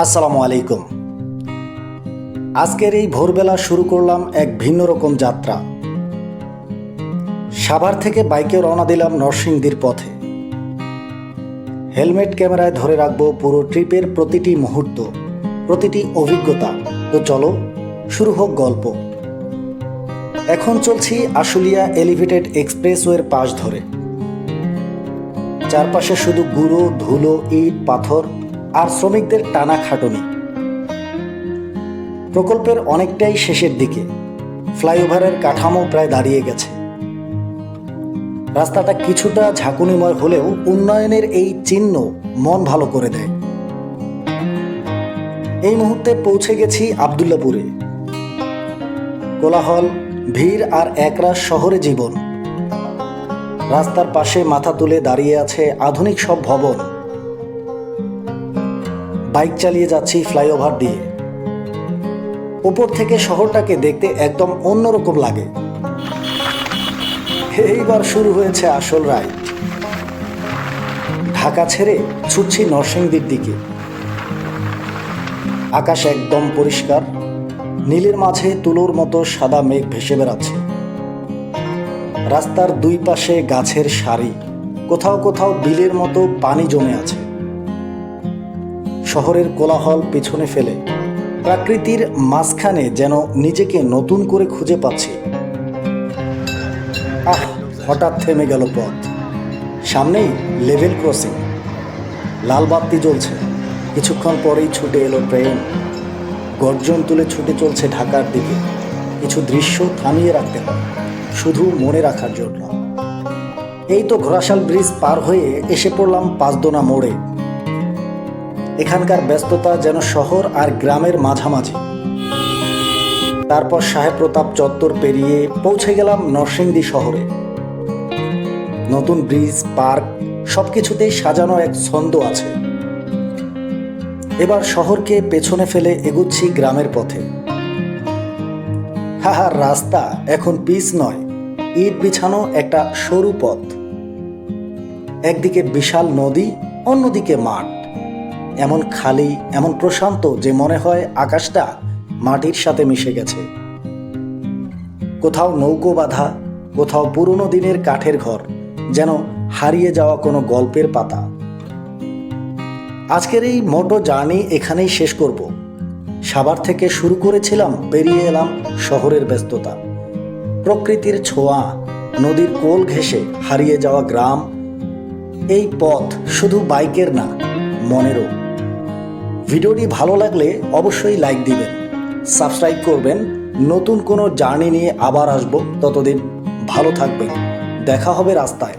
আসসালামু আলাইকুম। আজকের এই ভোরবেলা শুরু করলাম এক ভিন্ন রকম যাত্রা। সাভার থেকে বাইকে রওনা দিলাম নরসিংদীর পথে। হেলমেট ক্যামেরায় ধরে রাখব পুরো ট্রিপের প্রতিটি মুহূর্ত, প্রতিটি অভিজ্ঞতা। তো চলো, শুরু হোক গল্প। এখন চলছি আশুলিয়া এলিভেটেড এক্সপ্রেসওয়ের পাশ ধরে। চারপাশে শুধু গুঁড়ো, ধুলো, ইট, পাথর আর শ্রমিকদের টানা খাটুনি। প্রকল্পের অনেকটাই শেষের দিকে ফ্লাইওভারের কাঠামো প্রায় দাঁড়িয়ে গেছে। রাস্তাটা কিছুটা ঝাঁকুনিময় হলেও উন্নয়নের এই চিহ্ন মন ভালো করে দেয়। এই মুহূর্তে পৌঁছে গেছি আবদুল্লাপুরে। কোলাহল, ভিড় আর একরাশ শহরে জীবন। রাস্তার পাশে মাথা তুলে দাঁড়িয়ে আছে আধুনিক সব ভবন। বাইক চালিয়ে যাচ্ছি ফ্লাইওভার দিয়ে। উপর থেকে শহরটাকে দেখতে একদম অন্যরকম লাগে। এইবার শুরু হয়েছে আসল রাইড ঢাকা ছেড়ে ছুটছি নরসিংদীর দিকে। আকাশ একদম পরিষ্কার, নীলের মাঝে তুলোর মতো সাদা মেঘ ভেসে বেড়াচ্ছে। রাস্তার দুই পাশে গাছের সারি, কোথাও কোথাও বিলের মতো পানি জমে আছে। শহরের কোলাহল পেছনে ফেলে। প্রাকৃতির মাঝখানে যেন নিজেকে নতুন করে খুঁজে পাচ্ছি। আহ, হঠাৎ থেমে গেল পথ। সামনেই লেভেল ক্রসিং। লাল বাতি জ্বলছে। কিছুক্ষণ পরেই ছুটে এলো ট্রেন। গর্জন তুলে ছুটে চলছে ঢাকার দিকে। কিছু দৃশ্য থামিয়ে রাখতে হয় শুধু মনে রাখার জন্য। এই তো ঘোড়াশাল ব্রিজ পার হয়ে এসে পড়লাম পাঁচদোনা মোড়ে। এখানকার ব্যস্ততা যেন শহর আর গ্রামের মাঝামাঝি। তারপর সাহেব প্রতাপ চত্বর পেরিয়ে পৌঁছে গেলাম নরসিংদী শহরে। নতুন ব্রিজ, পার্ক, সবকিছুতেই সাজানো এক ছন্দ আছে। এবার শহরকে পেছনে ফেলে এগুচ্ছি গ্রামের পথে। হাহার রাস্তা এখন পিচ নয়, ইট বিছানো একটা সরু পথ। একদিকে বিশাল নদী, অন্যদিকে মাঠ। এমন খালি, এমন প্রশান্ত যে মনে হয় আকাশটা মাটির সাথে মিশে গেছে। কোথাও নৌকো বাঁধা, কোথাও পুরনো দিনের কাঠের ঘর, যেন হারিয়ে যাওয়া কোনো গল্পের পাতা। আজকের এই মোটো জার্নি এখানেই শেষ করব। সাবার থেকে শুরু করেছিলাম, পেরিয়ে এলাম শহরের ব্যস্ততা। প্রকৃতির ছোঁয়া, নদীর কোল ঘেঁষে হারিয়ে যাওয়া গ্রাম, এই পথ শুধু বাইকের না মনেরও। ভিডিওটি ভালো লাগলে অবশ্যই লাইক দিবেন সাবস্ক্রাইব করবেন। নতুন কোনো জার্নি নিয়ে আবার আসব। ততদিন ভালো থাকবেন। দেখা হবে রাস্তায়।